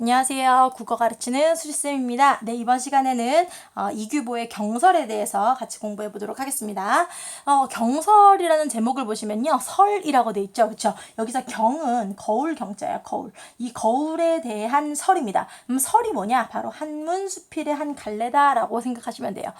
안녕하세요. 국어 가르치는 수지쌤입니다. 네, 이번 시간에는 어, 이규보의 경설에 대해서 같이 공부해 보도록 하겠습니다. 어, 경설이라는 제목을 보시면요. 설이라고 돼 있죠. 그렇죠? 여기서 경은 거울 경자예요. 거울. 이 거울에 대한 설입니다. 그럼 설이 뭐냐? 바로 한문 수필의 한 갈래다라고 생각하시면 돼요.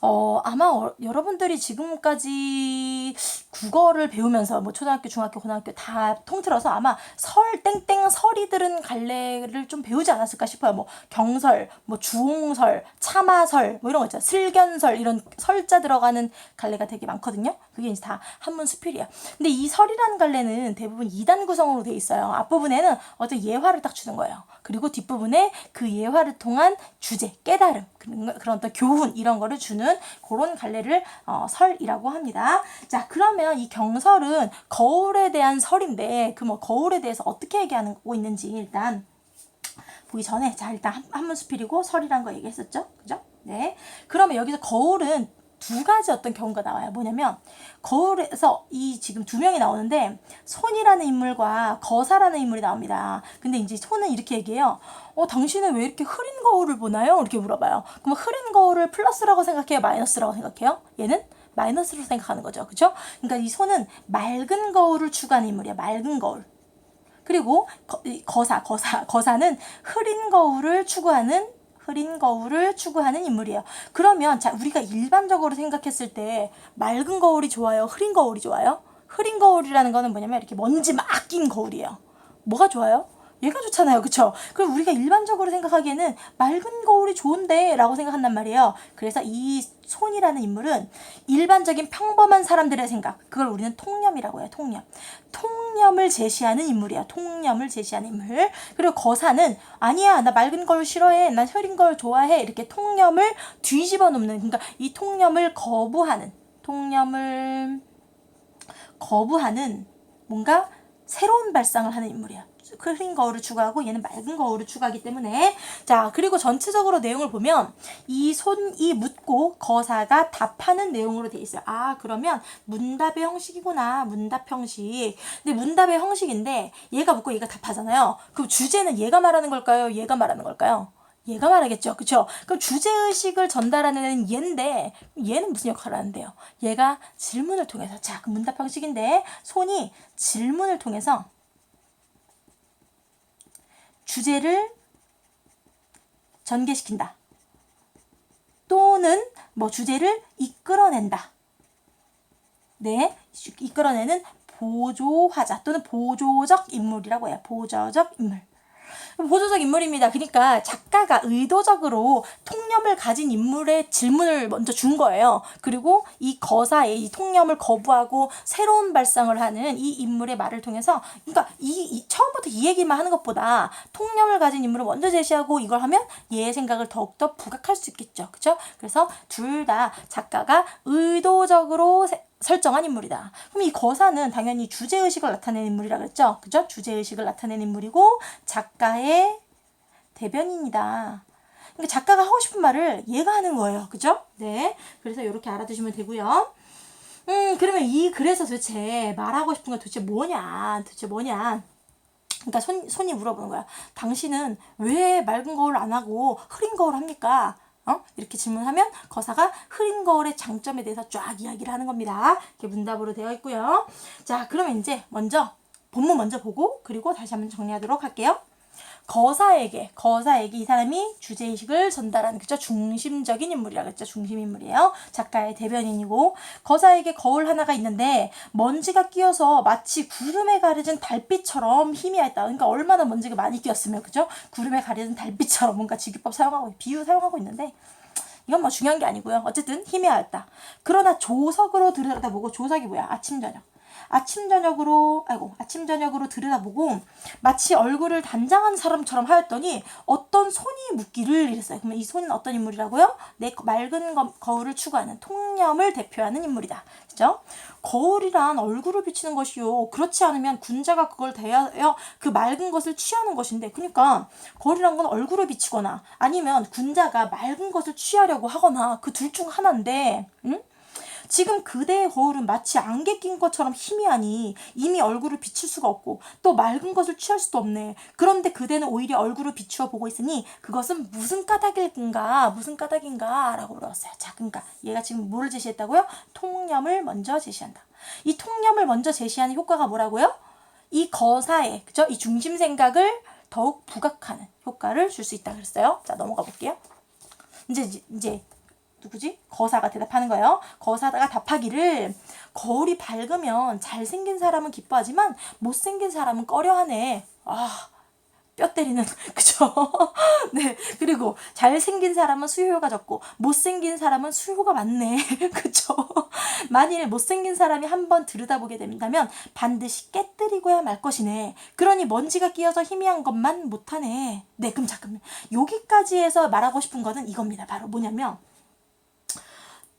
어, 아마 어, 여러분들이 지금까지 국어를 배우면서 뭐 초등학교, 중학교, 고등학교 다 통틀어서 아마 설 땡땡 설이 들은 갈래를 좀 배우지 않았을까 싶어요. 뭐 경설, 뭐 주홍설, 참화설 뭐 이런 거 있잖아요. 슬견설 이런 설자 들어가는 갈래가 되게 많거든요. 그게 이제 다 한문 수필이에요. 근데 이 설이라는 갈래는 대부분 2단 구성으로 돼 있어요. 앞부분에는 어떤 예화를 딱 주는 거예요. 그리고 뒷부분에 그 예화를 통한 주제, 깨달음, 그런, 그런 어떤 교훈 이런 거를 주는 그런 갈래를 어, 설이라고 합니다. 자, 그러면 이 경설은 거울에 대한 설인데 그 뭐 거울에 대해서 어떻게 얘기하고 있는지 일단 보기 전에 자 일단 한- 한문수필이고 설이란 거 얘기했었죠, 그죠? 네. 그러면 여기서 거울은 두 가지 어떤 경우가 나와요. 뭐냐면 거울에서 이 지금 두 명이 나오는데 손이라는 인물과 거사라는 인물이 나옵니다. 근데 이제 손은 이렇게 얘기해요. 어, 당신은 왜 이렇게 흐린 거울을 보나요? 이렇게 물어봐요. 그럼 흐린 거울을 플러스라고 생각해요? 마이너스라고 생각해요? 얘는 마이너스로 생각하는 거죠. 그죠? 그러니까 이 손은 맑은 거울을 추구하는 인물이야. 맑은 거울. 그리고 거, 이 거사, 거사, 거사는 흐린 거울을 추구하는 흐린 거울을 추구하는 인물이에요. 그러면 자 우리가 일반적으로 생각했을 때 맑은 거울이 좋아요, 흐린 거울이 좋아요? 흐린 거울이라는 거는 뭐냐면 이렇게 먼지 막 낀 거울이에요. 뭐가 좋아요? 얘가 좋잖아요, 그쵸? 그럼 우리가 일반적으로 생각하기에는 맑은 거울이 좋은데 라고 생각한단 말이에요. 그래서 이 손이라는 인물은 일반적인 평범한 사람들의 생각, 그걸 우리는 통념이라고 해요, 통념. 통념을 제시하는 인물이야, 통념을 제시하는 인물. 그리고 거사는 아니야, 나 맑은 걸 싫어해, 난 흐린 걸 좋아해. 이렇게 통념을 뒤집어 놓는, 그러니까 이 통념을 거부하는, 통념을 거부하는 뭔가 새로운 발상을 하는 인물이야. 흐린 거울을 추구하고 얘는 맑은 거울을 추구하기 때문에 자 그리고 전체적으로 내용을 보면 이 손이 묻고 거사가 답하는 내용으로 돼 있어요. 아 그러면 문답의 형식이구나 문답 형식. 근데 문답의 형식인데 얘가 묻고 얘가 답하잖아요. 그럼 주제는 얘가 말하는 걸까요? 얘가 말하는 걸까요? 얘가 말하겠죠. 그쵸? 그럼 주제의식을 전달하는 얘인데, 얘는 무슨 역할을 하는데요? 얘가 질문을 통해서, 자, 그 문답 형식인데, 손이 질문을 통해서 주제를 전개시킨다. 또는 뭐 주제를 이끌어낸다. 네, 이끌어내는 보조화자 또는 보조적 인물이라고 해요. 보조적 인물. 보조적 인물입니다. 그러니까 작가가 의도적으로 통념을 가진 인물의 질문을 먼저 준 거예요. 그리고 이 거사의 이 통념을 거부하고 새로운 발상을 하는 이 인물의 말을 통해서, 그러니까 이, 이 처음부터 이 얘기만 하는 것보다 통념을 가진 인물을 먼저 제시하고 이걸 하면 얘의 생각을 더욱더 부각할 수 있겠죠. 그렇죠? 그래서 둘 다 작가가 의도적으로 세- 설정한 인물이다. 그럼 이 거사는 당연히 주제의식을 나타내는 인물이라 그랬죠? 그죠? 주제의식을 나타내는 인물이고 작가의 대변인이다. 그러니까 작가가 하고 싶은 말을 얘가 하는 거예요. 그죠? 네. 그래서 이렇게 알아두시면 되고요. 음, 그러면 이 글에서 도대체 말하고 싶은 거 도대체 뭐냐? 도대체 뭐냐? 그러니까 손, 손이 물어보는 거야. 당신은 왜 맑은 거울 안 하고 흐린 거울 합니까? 어? 이렇게 질문하면 거사가 흐린 거울의 장점에 대해서 쫙 이야기를 하는 겁니다. 이렇게 문답으로 되어 있고요. 자, 그러면 이제 먼저 본문 먼저 보고 그리고 다시 한번 정리하도록 할게요. 거사에게 거사에게 이 사람이 주제의식을 전달하는 그죠 중심적인 인물이라 그랬죠. 중심 인물이에요. 작가의 대변인이고. 거사에게 거울 하나가 있는데 먼지가 끼어서 마치 구름에 가려진 달빛처럼 희미했다. 그러니까 얼마나 먼지가 많이 끼었으면 그죠? 구름에 가려진 달빛처럼 뭔가 직유법 사용하고 비유 사용하고 있는데 이건 뭐 중요한 게 아니고요. 어쨌든 희미하였다. 그러나 조석으로 들여다보고 조석이 뭐야? 아침 저녁 아침 저녁으로 아이고 아침 저녁으로 들여다보고 마치 얼굴을 단장한 사람처럼 하였더니 어떤 손이 묻기를 이랬어요. 그러면 이 손은 어떤 인물이라고요? 내 맑은 거, 거울을 추구하는 통념을 대표하는 인물이다. 그죠? 거울이란 얼굴을 비치는 것이요. 그렇지 않으면 군자가 그걸 대하여 그 맑은 것을 취하는 것인데, 그러니까 거울이란 건 얼굴을 비치거나 아니면 군자가 맑은 것을 취하려고 하거나 그 둘 중 하나인데, 응? 지금 그대의 거울은 마치 안개 낀 것처럼 희미하니 이미 얼굴을 비출 수가 없고 또 맑은 것을 취할 수도 없네. 그런데 그대는 오히려 얼굴을 비추어 보고 있으니 그것은 무슨 까닭일까? 무슨 까닭인가? 라고 물어봤어요. 자, 그러니까 얘가 지금 뭐를 제시했다고요? 통념을 먼저 제시한다. 이 통념을 먼저 제시하는 효과가 뭐라고요? 이 거사에, 그죠? 이 중심 생각을 더욱 부각하는 효과를 줄 수 있다 그랬어요. 자, 넘어가 볼게요. 이제 이제 누구지? 거사가 대답하는 거예요. 거사가 답하기를 거울이 밝으면 잘생긴 사람은 기뻐하지만 못생긴 사람은 꺼려하네. 아, 뼈 때리는 그죠? 네 그리고 잘생긴 사람은 수요가 적고 못생긴 사람은 수요가 많네 그죠? 만일 못생긴 사람이 한번 들여다보게 된다면 반드시 깨뜨리고야 말 것이네 그러니 먼지가 끼어서 희미한 것만 못하네 네 그럼 잠깐만 여기까지 해서 말하고 싶은 거는 이겁니다 바로 뭐냐면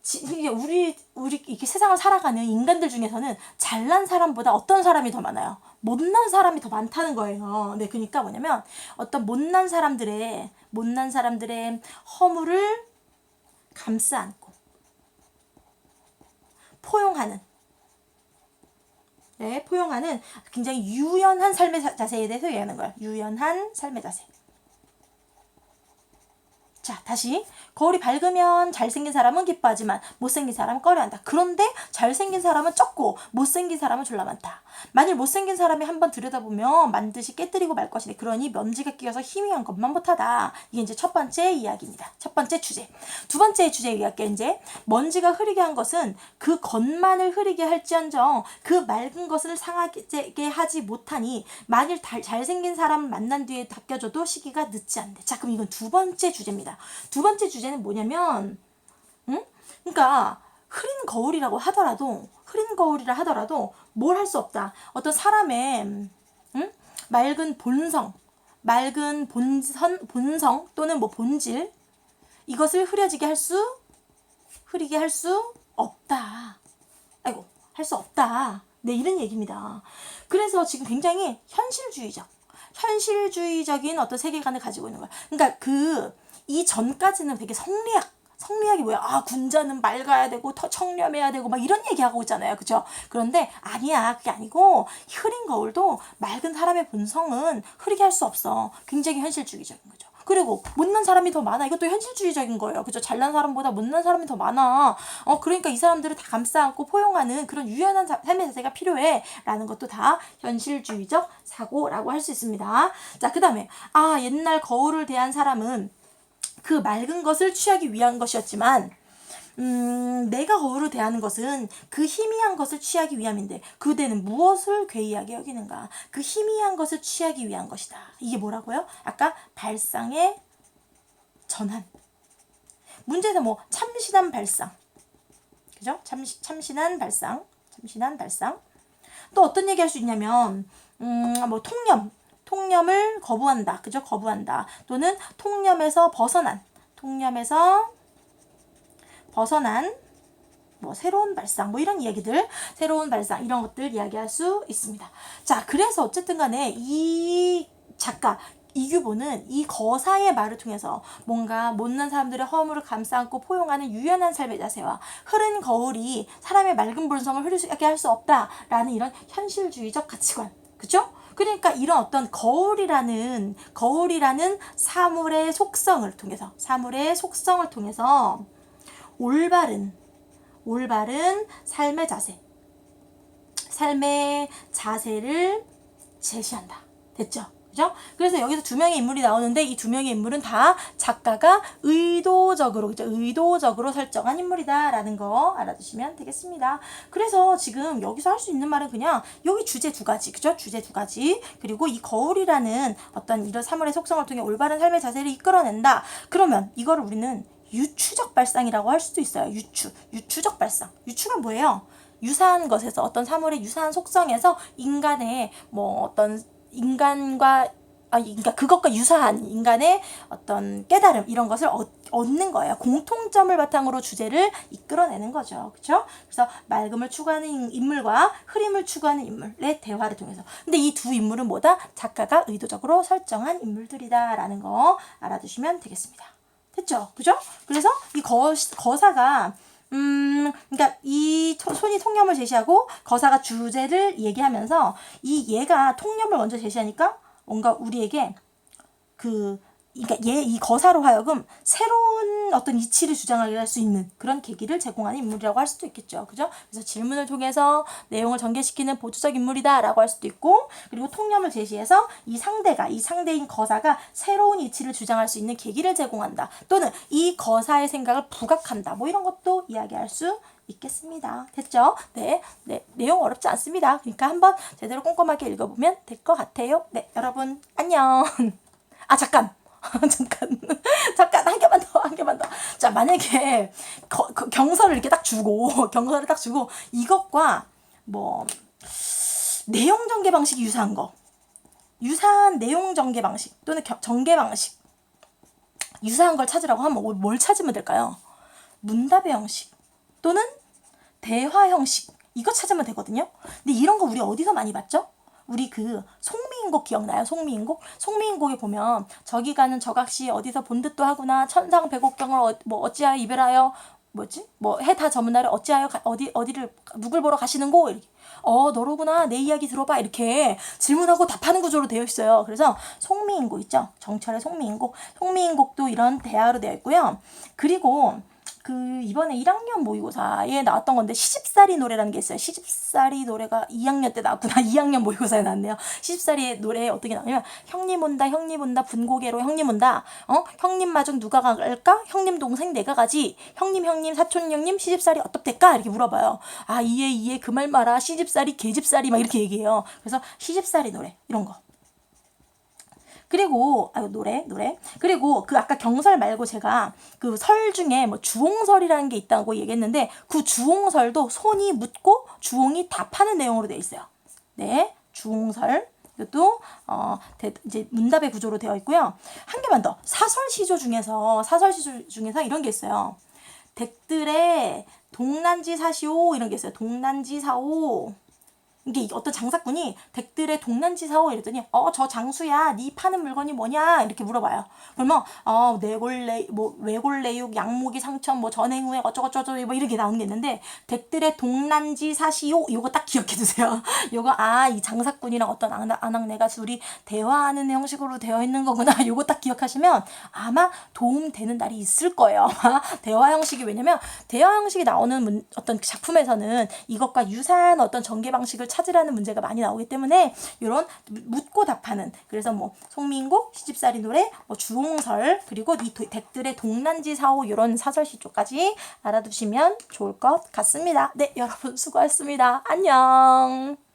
지- 이게 우리 우리 이렇게 세상을 살아가는 인간들 중에서는 잘난 사람보다 어떤 사람이 더 많아요? 못난 사람이 더 많다는 거예요. 네, 그러니까 뭐냐면 어떤 못난 사람들의 못난 사람들의 허물을 감싸 안고 포용하는 네, 포용하는 굉장히 유연한 삶의 자- 자세에 대해서 얘기하는 거예요. 유연한 삶의 자세. 자, 다시. 거울이 밝으면 잘생긴 사람은 기뻐하지만 못생긴 사람은 꺼려한다. 그런데 잘생긴 사람은 적고 못생긴 사람은 졸라 많다. 만일 못생긴 사람이 한번 들여다보면 반드시 깨뜨리고 말 것이니 그러니 먼지가 끼어서 희미한 것만 못하다. 이게 이제 첫 번째 이야기입니다. 첫 번째 주제. 두 번째 주제 얘기할게요. 이제 먼지가 흐리게 한 것은 그 겉만을 흐리게 할지언정 그 맑은 것을 상하게 하지 못하니 만일 달- 잘생긴 사람 만난 뒤에 닦여줘도 시기가 늦지 않대. 자, 그럼 이건 두 번째 주제입니다. 두 번째 주제는 뭐냐면, 응? 그러니까 흐린 거울이라고 하더라도 흐린 거울이라 하더라도 뭘 할 수 없다. 어떤 사람의 응? 맑은 본성, 맑은 본선 본성 또는 뭐 본질 이것을 흐려지게 할 수 흐리게 할 수 없다. 아이고, 할 수 없다. 네, 이런 얘기입니다. 그래서 지금 굉장히 현실주의적, 현실주의적인 어떤 세계관을 가지고 있는 거야. 그러니까 그, 이 전까지는 되게 성리학, 성리학이 뭐야? 아, 군자는 맑아야 되고, 더 청렴해야 되고, 막 이런 얘기하고 있잖아요. 그죠? 그런데 아니야. 그게 아니고, 흐린 거울도 맑은 사람의 본성은 흐리게 할 수 없어. 굉장히 현실주의적인 거죠. 그리고 못난 사람이 더 많아. 이것도 현실주의적인 거예요. 그죠? 잘난 사람보다 못난 사람이 더 많아. 어, 그러니까 이 사람들을 다 감싸 안고 포용하는 그런 유연한 사- 삶의 자세가 필요해. 라는 것도 다 현실주의적 사고라고 할 수 있습니다. 자, 그 다음에, 아, 옛날 거울을 대한 사람은 그 맑은 것을 취하기 위한 것이었지만, 음, 내가 거울을 대하는 것은 그 희미한 것을 취하기 위함인데 그대는 무엇을 괴이하게 여기는가? 그 희미한 것을 취하기 위한 것이다. 이게 뭐라고요? 아까 발상의 전환. 문제에서 뭐 참신한 발상. 그죠? 참, 참신한 발상. 참신한 발상. 또 어떤 얘기 할 수 있냐면 음, 뭐 통념. 통념을 거부한다. 그죠? 거부한다. 또는 통념에서 벗어난. 통념에서 벗어난 뭐 새로운 발상 뭐 이런 이야기들 새로운 발상 이런 것들 이야기할 수 있습니다. 자 그래서 어쨌든 간에 이 작가 이규보는 이 거사의 말을 통해서 뭔가 못난 사람들의 허물을 감싸 안고 포용하는 유연한 삶의 자세와 흐른 거울이 사람의 맑은 본성을 흐르게 할 수 없다라는 이런 현실주의적 가치관 그죠? 그러니까 이런 어떤 거울이라는 거울이라는 사물의 속성을 통해서 사물의 속성을 통해서 올바른 올바른 삶의 자세. 삶의 자세를 제시한다. 됐죠? 그죠? 그래서 여기서 두 명의 인물이 나오는데 이 두 명의 인물은 다 작가가 의도적으로 그죠? 의도적으로 설정한 인물이다라는 거 알아두시면 되겠습니다. 그래서 지금 여기서 할 수 있는 말은 그냥 여기 주제 두 가지 그죠? 주제 두 가지. 그리고 이 거울이라는 어떤 이런 사물의 속성을 통해 올바른 삶의 자세를 이끌어낸다. 그러면 이거를 우리는 유추적 발상이라고 할 수도 있어요. 유추. 유추적 발상. 유추가 뭐예요? 유사한 것에서 어떤 사물의 유사한 속성에서 인간의 뭐 어떤 인간과 아, 그러니까 그것과 유사한 인간의 어떤 깨달음 이런 것을 얻, 얻는 거예요. 공통점을 바탕으로 주제를 이끌어내는 거죠. 그렇죠? 그래서 맑음을 추구하는 인- 인물과 흐림을 추구하는 인물의 대화를 통해서. 근데 이 두 인물은 뭐다? 작가가 의도적으로 설정한 인물들이다라는 거 알아두시면 되겠습니다. 됐죠? 그죠? 그래서 이 거, 거사가 음, 그러니까 이 토- 손이 통념을 제시하고 거사가 주제를 얘기하면서 이 얘가 통념을 먼저 제시하니까 뭔가 우리에게 그 그러니까 얘 이 거사로 하여금 새로운 어떤 이치를 주장하게 할 수 있는 그런 계기를 제공하는 인물이라고 할 수도 있겠죠. 그죠? 그래서 질문을 통해서 내용을 전개시키는 보조적 인물이다라고 할 수도 있고 그리고 통념을 제시해서 이 상대가 이 상대인 거사가 새로운 이치를 주장할 수 있는 계기를 제공한다. 또는 이 거사의 생각을 부각한다. 뭐 이런 것도 이야기할 수 있겠습니다. 됐죠? 네, 네, 내용 어렵지 않습니다. 그러니까 한번 제대로 꼼꼼하게 읽어보면 될 것 같아요. 네, 여러분 안녕. 아 잠깐. 잠깐 잠깐 한 개만 더 한 개만 더. 자 만약에 거- 그 경서를 이렇게 딱 주고 경서를 딱 주고 이것과 뭐 내용 전개 방식이 유사한 거 유사한 내용 전개 방식 또는 겨- 전개 방식 유사한 걸 찾으라고 하면 뭘- 뭘 찾으면 될까요? 문답의 형식 또는 대화 형식 이거 찾으면 되거든요. 근데 이런 거 우리 어디서 많이 봤죠? 우리 그 송 미인곡 기억나요? 송미인곡? 송미인곡에 보면 저기 가는 저각시 어디서 본 듯도 하구나 천상 백옥경을 어, 뭐 어찌하여 이별하여 뭐지? 뭐 해 다 저문 날에 어찌하여 가- 어디 어디를 누굴 보러 가시는고 이렇게 어 너로구나 내 이야기 들어봐 이렇게 질문하고 답하는 구조로 되어 있어요. 그래서 송미인곡 있죠? 정철의 송미인곡 송미인곡도 이런 대화로 되어 있고요. 그리고 그 이번에 1학년 모의고사에 나왔던 건데 시집살이 노래라는 게 있어요. 시집살이 노래가 2학년 때 나왔구나. 2학년 모의고사에 나왔네요. 시집살이 노래 어떻게 나오냐면 형님 온다 형님 온다 분고개로 형님 온다. 어? 형님 마중 누가 갈까? 형님 동생 내가 가지. 형님 형님 사촌 형님 시집살이 어떻대까? 이렇게 물어봐요. 아 이해 이해 그 말 마라. 시집살이 개집살이 막 이렇게 얘기해요. 그래서 시집살이 노래 이런 거. 그리고 아 노래 노래 그리고 그 아까 경설 말고 제가 그 설 중에 뭐 주홍설이라는 게 있다고 얘기했는데 그 주홍설도 손이 묻고 주홍이 답하는 내용으로 되어 있어요. 네, 주홍설 이것도 어 대- 이제 문답의 구조로 되어 있고요. 한 개만 더 사설 시조 중에서 사설 시조 중에서 이런 게 있어요. 댁들의 동난지 사시오 이런 게 있어요. 동난지 사오. 이게 어떤 장사꾼이 댁들의 동난지 사오. 이랬더니 어 저 장수야. 네 파는 물건이 뭐냐? 이렇게 물어봐요. 그러면 어 뇌골레 뭐 외골레육 양모기 상천 뭐 전행후에 어쩌고저쩌고 뭐 이렇게 나온 게 있는데 댁들의 동난지 사시오. 요거 딱 기억해 두세요. 요거 아 이 장사꾼이랑 어떤 아낙, 아낙네가 둘이 대화하는 형식으로 되어 있는 거구나. 요거 딱 기억하시면 아마 도움되는 날이 있을 거예요 대화 형식이 왜냐면 대화 형식이 나오는 문- 어떤 작품에서는 이것과 유사한 어떤 전개 방식을 찾으라는 문제가 많이 나오기 때문에 이런 묻고 답하는 그래서 뭐 송민국 시집살이 노래 뭐 주홍설 그리고 이 도- 댁들의 동난지 사오 이런 사설시 쪽까지 알아두시면 좋을 것 같습니다. 네 여러분 수고하셨습니다. 안녕.